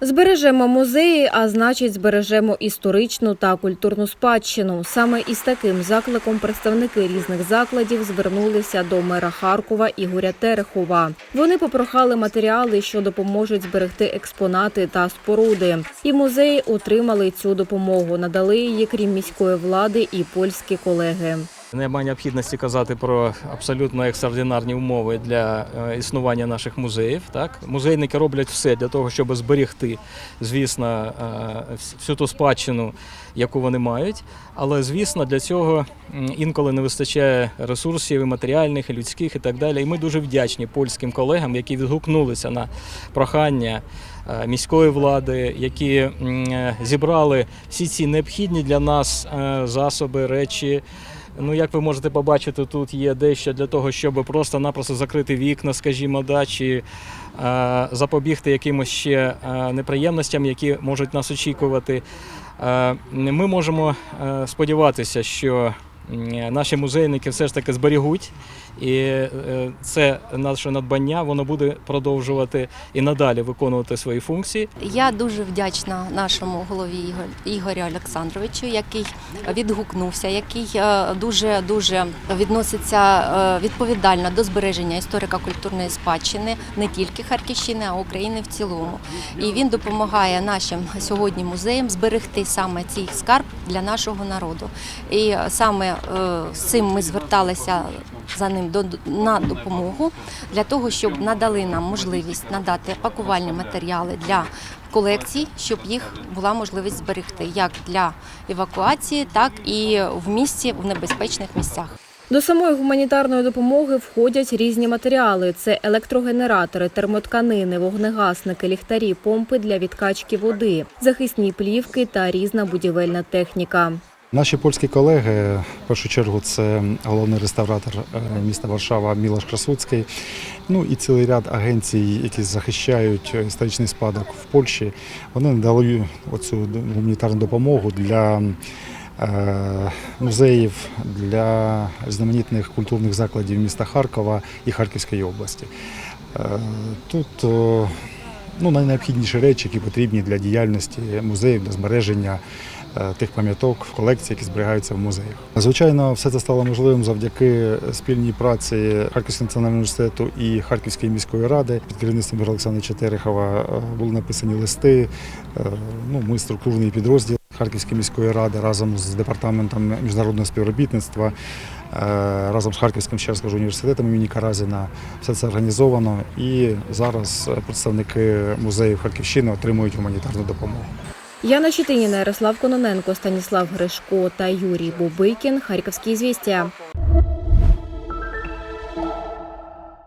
Збережемо музеї, а значить, збережемо історичну та культурну спадщину. Саме із таким закликом представники різних закладів звернулися до мера Харкова Ігоря Терехова. Вони попрохали матеріали, що допоможуть зберегти експонати та споруди. І музеї отримали цю допомогу. Надали її крім міської влади і польські колеги. Немає необхідності казати про абсолютно екстраординарні умови для е, існування наших музеїв. Так? Музейники роблять все для того, щоб зберегти, звісно, е, всю ту спадщину, яку вони мають. Але, звісно, для цього інколи не вистачає ресурсів і матеріальних, і людських, і так далі. І ми дуже вдячні польським колегам, які відгукнулися на прохання е, міської влади, які зібрали всі ці необхідні для нас засоби, речі. Ну, як ви можете побачити, тут є дещо для того, щоб просто-напросто закрити вікна, скажімо, да, чи е, запобігти якимось ще е, неприємностям, які можуть нас очікувати. Е, ми можемо е, сподіватися, що наші музейники все ж таки зберігуть, і е, це наше надбання, воно буде продовжувати і надалі виконувати свої функції. Я дуже вдячна нашому голові Ігор- Ігорю Олександровичу, який відгукнувся, який е, дуже дуже відноситься е, відповідально до збереження історико-культурної спадщини не тільки Харківщини, а України в цілому. І він допомагає нашим сьогодні музеям зберегти саме цей скарб для нашого народу. І саме е, з цим ми зверталися за ним до на допомогу для того, щоб надали нам можливість надати пакувальні матеріали для колекцій, щоб їх була можливість зберегти як для евакуації, так і в місті в небезпечних місцях. До самої гуманітарної допомоги входять різні матеріали: це електрогенератори, термотканини, вогнегасники, ліхтарі, помпи для відкачки води, захисні плівки та різна будівельна техніка. Наші польські колеги, в першу чергу, це головний реставратор е, міста Варшава Мілош Красуцький, ну і цілий ряд агенцій, які захищають історичний спадок в Польщі. Вони надали оцю гуманітарну допомогу для е, музеїв, для різноманітних культурних закладів міста Харкова і Харківської області. Е, Тут ну, найнеобхідніші речі, які потрібні для діяльності музеїв, для збереження е, тих пам'яток в колекції, які зберігаються в музеях. Звичайно, все це стало можливим завдяки спільній праці Харківського національного університету і Харківської міської ради. Під керівництвом Олександра Черехова е, були написані листи. Е, Ну, ми структурний підрозділ Харківської міської ради разом з департаментом міжнародного співробітництва. е, Разом з Харківським ще раз університетом імені Каразіна все це організовано, і зараз представники музеїв Харківщини отримують гуманітарну допомогу. Яна Щетиніна, Ярослав Кононенко, Станіслав Гришко та Юрій Бубикін. Харківські звістя.